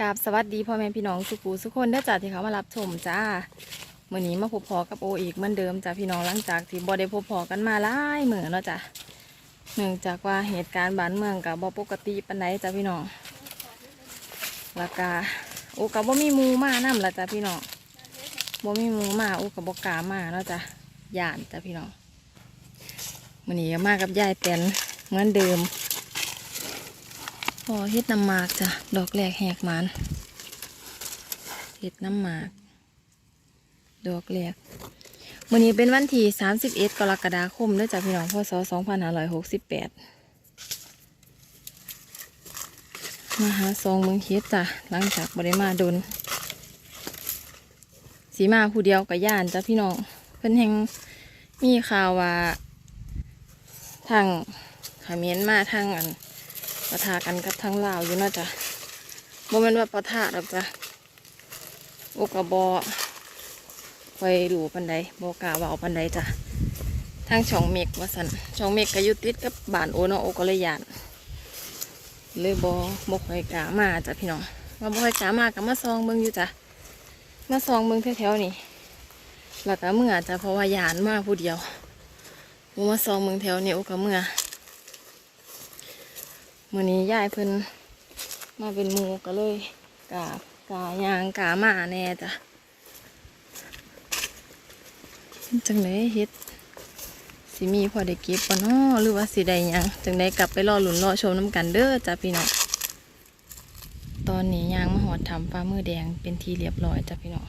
กราบสวัสดีพ่อแม่พี่น้องสุกูสุกคนเด้อจ้าที่เขามารับชมจ้าเมื่อนี้มาพบพอกับโออีกเหมือนเดิมจ้าพี่น้องหลังจากที่บ่ได้พบพอกันมาหลายเหมือเนาะจ้าเนื่องจากว่าเหตุการณ์บ้านเมืองกับบ่ปกติปานใดจ้าพี่น้องแล้วก็โอกับบ่มีมูมานํละจ้าพี่น้องบ่มีมูมาโอกับบ่กามาเนาะจ้าย่านจ้าพี่น้องเมื่อนี้มากับยายแตนเหมือนเดิม อเฮ็ดน้ำหมากจ้ะ ดอกแรกแหกหมันเฮ็ดน้ำหมาก ดอกแรกวันนี้เป็นวันที่31กรกฎาคมเด้องจ้ะพี่น้องพศ2568 มาหาซองเมืองเฮ็ดจ้ะ หลังจากบ่ได้มาดน สีมาผู้เดียวกับย่านจ้ะพี่น้อง เพิ่นแห่งมีข่าวว่าทางเขมรมาทางอัน ปะทะกันกับทางลาวอยู่เนาจะบ่แม่นว่าปะทะหรอกจ้ะโอกระบอไปดูปันใดโบกล้าเว่าปันใดจ้ะทางช่องเมกว่าสันช่องเมกก็ยู่ติดกับบ้านโอเนาะโอก็เลยานเลยบอบกค่อยกามาจ้ะพี่น้องมาบ่ค่อยกามากับมาซองเบิ่งอยู่จ้ะมาซองเบิ่งแถวๆนี่แล้วก็เมื่อจ้ะเพราะว่ายานมาผู้เดียวมาซองเบิ่งแถวนี้โอก็เมื่อ มื่อนี้ยายเพิ่นมาเป็นมูก็เลยกาบกายางกาหมาแน่จ้ะจังไดเฮ็ดสิมีพอได้เก็บปะเนาะหรือว่าสิได้ยังจังไดกลับไปรอหลุนรอชมน้ำกันเด้อจ้ะพี่น้องตอนนี้ยางมาหอดทำปลามือแดงเป็นทีเรียบร้อยจ้ะพี่น้อง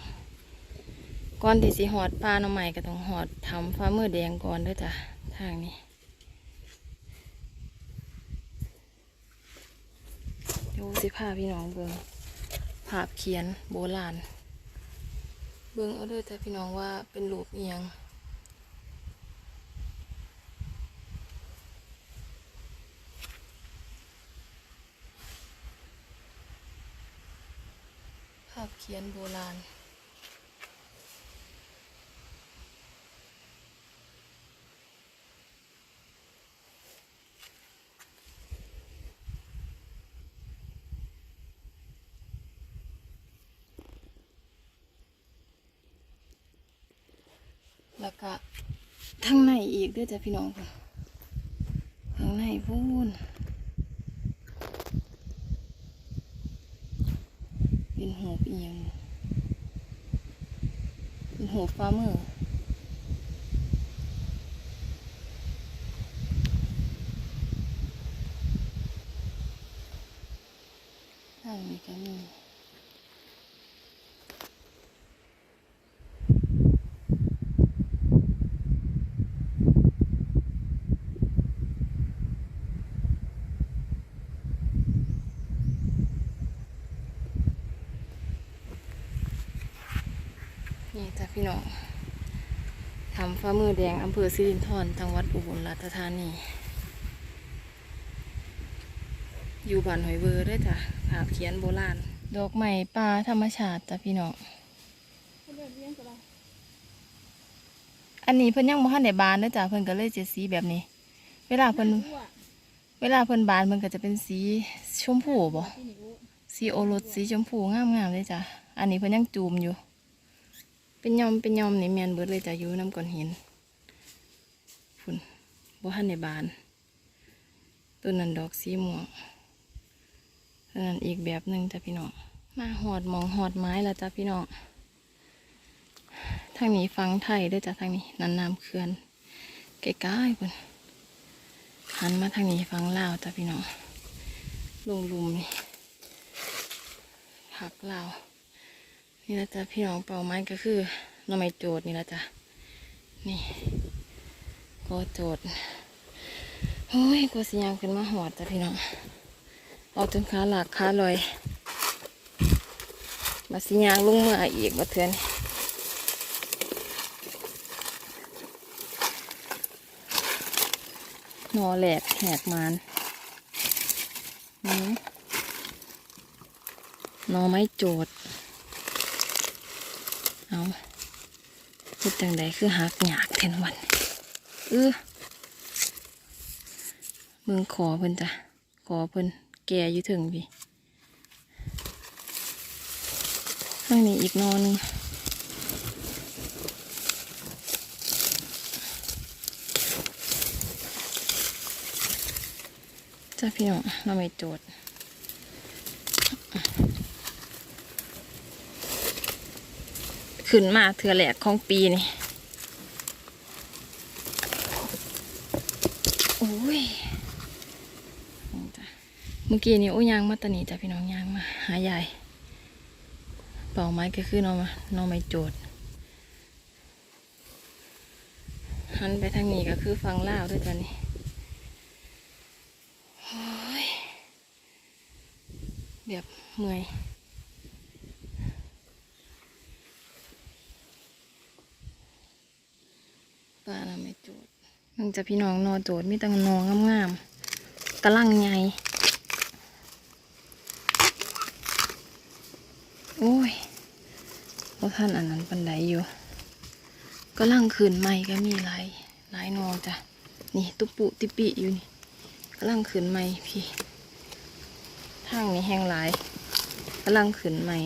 ก่อนที่สิหอดปลาหน่อใหม่ก็ต้องหอดทำฟ้ามือแดงก่อนเด้อจ้ะทางนี้ ดูสิภาพพี่น้องเบิงภาพเขียนโบราณ เบิงเอาเด้อแต่พี่น้องว่าเป็นรูปเอียงภาพเขียนโบราณ แล้วก็ทางในอีกด้วยจ้ะพี่น้องค่ะทางในพูนเป็นหูเอียงเป็นหูฟ้ามือทางนี้ก็มี นี่จ้ะพี่น้องทำฟ้ามือแดงอำเภอสิรินธรจังหวัดอุบลราชธานี อยู่บ้านหอยเวอร์ด้วยจ้ะภาพเขียนโบราณ ดอกไม้ป่าธรรมชาติจ้ะพี่น้องอันนี้เพิ่นยังบ่ทันได้บานเด้อจ้ะเพิ่นก็เลยจะสีแบบนี้ เวลาเพิ่นเวลาเพิ่นบานเพิ่นก็จะเป็นสีชมพูบ่สีโอรสสีชมพูงามๆเลยจ้ะอันนี้เพิ่นยังจูมอยู่ เป็นยอมเป็นยอมนี่แมนเบิดเลยจะอยู่น้ำก้อนหินฝุ่นบ่ทันในบานต้นนั้นดอกสีม่วงต้นนั้นอีกแบบหนึ่งจ้ะพี่น้องมาหอดมองหอดไม้แล้วจ้ะพี่น้องทางนี้ฟังไทยด้วยจ้ะทางนี้นันน้ำเขื่อนใกล้ๆพุ่นหันมาทางนี้ฟังลาวจ้ะพี่น้องลุงลุมนี่ผักลาว นี่ละจ้ะพี่น้องเป่าไม้ก็คือน่อไม้โจดนี่ละจ้ะนี่ก็โจดโอ้ยกลัวสิยางขึ้นมาหอดจ้ะพี่น้องเอาจนขาหลักขาลอยมาสิยางลงเมาอีกมาเถื่อนนอแหลกแหกมานนี่นอไม้โจด เอาพูดจังใดคือหักหยากเทนวันเออมึงขอเพิ่นจ้ะขอเพิ่นแก่อยู่ถึงพี่ข้างนี้อีกนอหนึงจ้าพี่น้องเราไม่โจทย์ ขึ้นมาเถื่อแหลกของปีนี่โอ้ยเมื่อกี้นี่โอ้ยางมาตะนีจ้ะพี่น้องยางมา หายายเป่าไม้ก็คือน้องมาน้องไม้โจดหันไปทางนี้ก็คือฟังเล่าด้วยจ้ะนี่โอ้ยแบบเมื่อย ปลาเราไม่โจดมันจะพี่น้องนอโจดมีแตังนองงามๆกระลังใหญ่โอ้ยเพราะท่านอันนั้นปันไดอยู่กระลังขืนใหม่ก็มีหลายหลายนอจ้ะนี่ตุปุติปิอยู่นี่กระลังขืนใหม่พี่ทางนี้แห้งหลายกระลังขืนใหม่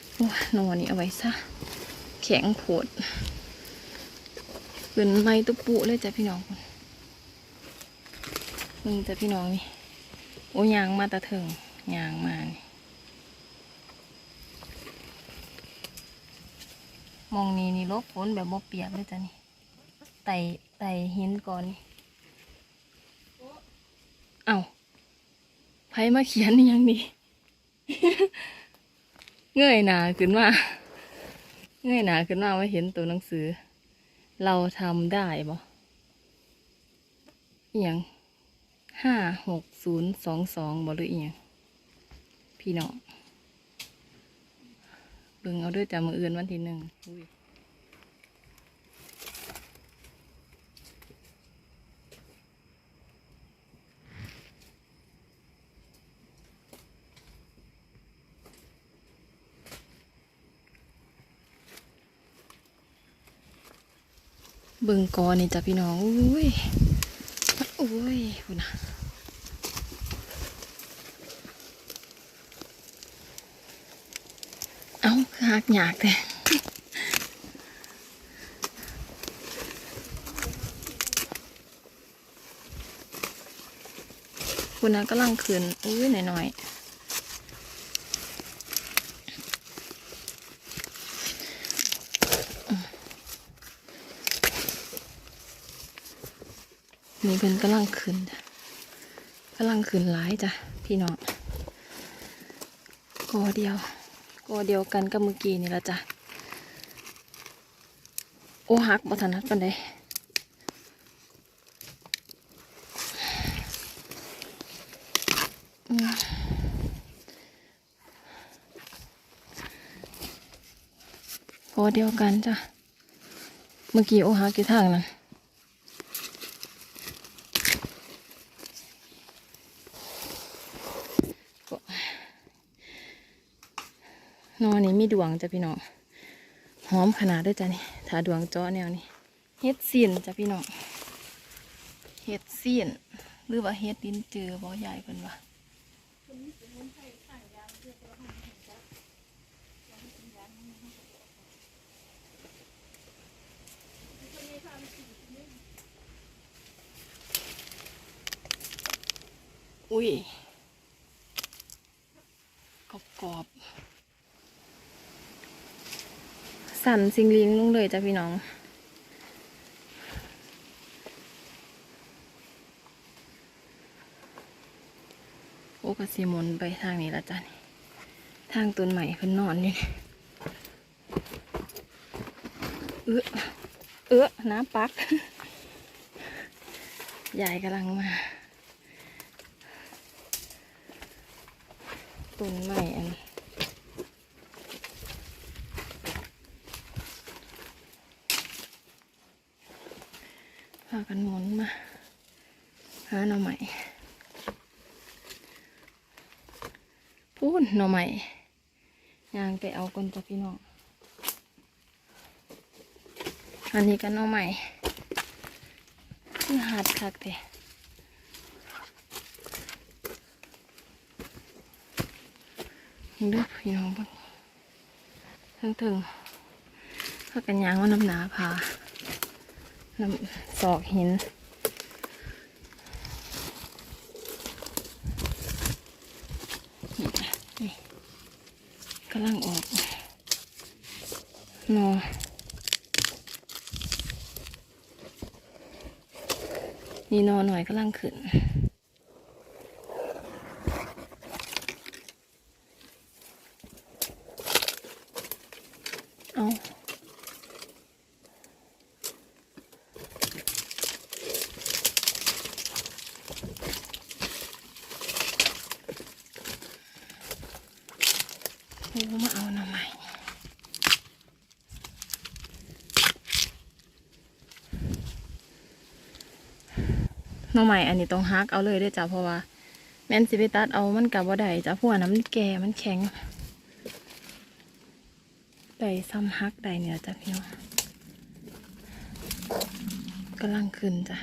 โอ้ย นอนนี่เอาไว้ซะ แข็งโผดขึ้นไม้ตุปุเลยจ้ะพี่น้องคนมึงจ้ะพี่น้องนี่ โอ้ยางมาตะเถิงยางมานี่มองนี่นี่ลบฝนแบบบ่เปียกเลยจ้ะนี่ไต่ไต่หินก่อนนี่เอ้าไผมาเขียนนี่ยังนี่ เงยหนาขึ้นมาเงยหนาขึ้นมาว่าเห็นตัวหนังสือ เราทำได้บ่อหย่างห้าหกศูนย์สองสองบ่หรืออียงพี่น้องเบิ่งเอาด้วยจามืออื่นวันที่หนึ่ง เบิ่งกอนี่จ้ะพี่น้องอุ้ยอุ้ยคุณนะเอาคือหักหยากแต่คุณนะกำลังขืนอุ้ยหน่อยๆ นี่เป็นกำลังขืนจ้ะกำลังขืนหลายจ้ะพี่น้องกอเดียวก็เดียวกันกับเมื่อกี้นี่ละจ้ะโอหักบัถนัดปันไดอืมพอเดียวกันจ้ะเมื่อกี้โอหักกี่ทางนั้น นอนนี่มีดวงจ้ะพี่น้องหอมขนาดด้วยจ้ะนี่ถ้าดวงจาะแนวนี้เฮ็ดเสีนจ้ะพี่น้องเฮ็ดเสีนหรือว่าเฮ็ดดินเจือบ่ใหญ่เพิ่นว่าอุ้ยกรอบกรอบๆ สั่นสิงลิงลงเลยจ้ะพี่น้อง โอ้กสิหมนไปทางนี้ละจ้ะนี่ทางต้นใหม่เพิ่นนอนนี่เออเออน้ำปักยายกำลังมาต้นใหม่อัน พากันหมุนมาหาหน่อใหม่พูนหน่อใหม่ยางไปเอาคนตัวพี่น้องอันนี้ก็หน่อใหม่คือหัดคักเตะเด้อพี่น้องบิ่งถึงถึงๆถ้ากันยางว่าน้ำหนาพา น้ำสอกหิน กำลังออกนอนี่นอหน่อยกำลังขึ้น เอาไม่รู้มาเอาหน่อไม้ห น่อไม้อันนี้ต้องฮักเอาเลยเด้วยจ้ะเพราะว่า แม่นสิไปตัดเอามันกับว่าได้จ้ะพว่าน้ำมันแก่มันแข็งได้ซ้ำฮักได้เนี่ยจ้ะพี่น้องกำลังขึ้นจ้ะ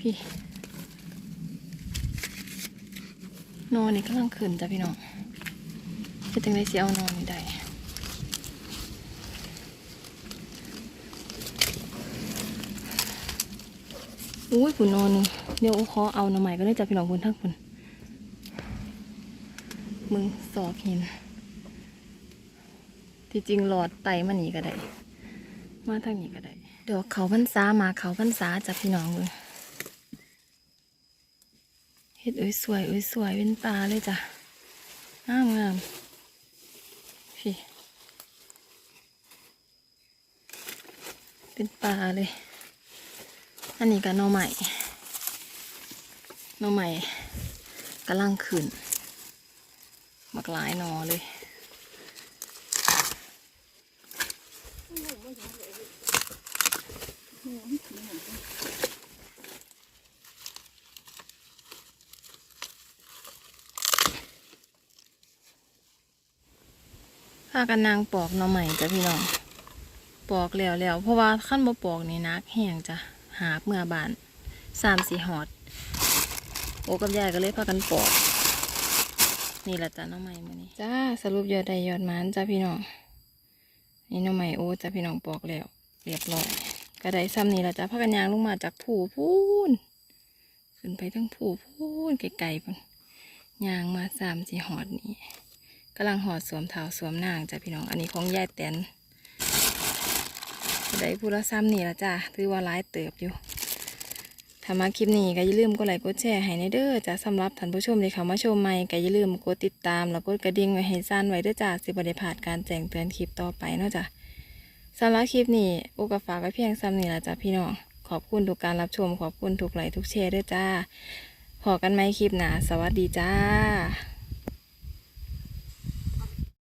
พี่นอนนี่กำลังขึ้นจ้ะพี่น้องจะจังได้เสียเอานอนนี่ได้ อุ้ยคุณนอนนี่เดี๋ยวขอเอาหน่อใหม่ก็ได้จ้ะพี่น้องคุณทั้งคุณมึงสอกหิน ที่จริงหลอดไตมันนี่ก็ได้ มาทางนี้ก็ได้เดอกเขาพรรษามาเขาพรรษาจากพี่น้องเลยเฮ็ดเอ้ยสวยเอ้ยสวยเป็นปลาเลยจ้ะงามงามพี่เป็นปลาเลย อันนี้ก็นอใหม่นอใหม่กำลังขึ้นมักหลายนอเลยพากันนางปอกหน่อใหม่จ้ะพี่น้อง ปอกแล้วแล้วเพราะว่าขั้นบ่ปอกนี่นักแห้งจ้ะ หาเมื่อบานสามสี่หอด โอ้กับยายก็เลยพากันปอกนี่แหละจ้ะหน่อใหม่มือนี้จ้าสรุปยอดใดยอดมันจ้ะพี่น้องนี่น่อใหม่โอ้จ้ะพี่น้องปอกแล้วเรียบร้อยก็ได้ซ้ำนี่แหละจ้ะพากันยางลงมาจากผูพูนขึ้นไปทั้งผูพูนไกลๆพุ่นยางมาสามสี่หอดนี่กำลังหอดสวมเท้าสวมนางจ้ะพี่น้อง อันนี้ของยายแตน ได้พูละซ้ำนี่ละจ้ะถือว่าร้ายเติบอยู่ถ้ามาคลิปนี้ก็อย่าลืมกดไลค์กดแชร์ให้ในเด้อจ้ะสำหรับท่านผู้ชมที่เข้ามาชมใหม่ก็อย่าลืมกดติดตาม แล้วกดกระดิ่งไว้ให้สั้นไว้เด้อจ้ะสิบ่ได้พลาดการแจ้งเตือนคลิปต่อไปเนาะจ้ะสำหรับคลิปนี้โอกาฝากไว้เพียงซ้ำนี่ละจ้ะพี่น้องขอบคุณทุกการรับชมขอบคุณทุกไลค์ทุกแชร์ด้วยจ้าพอกันไหมคลิปหนาสวัสดีจ้า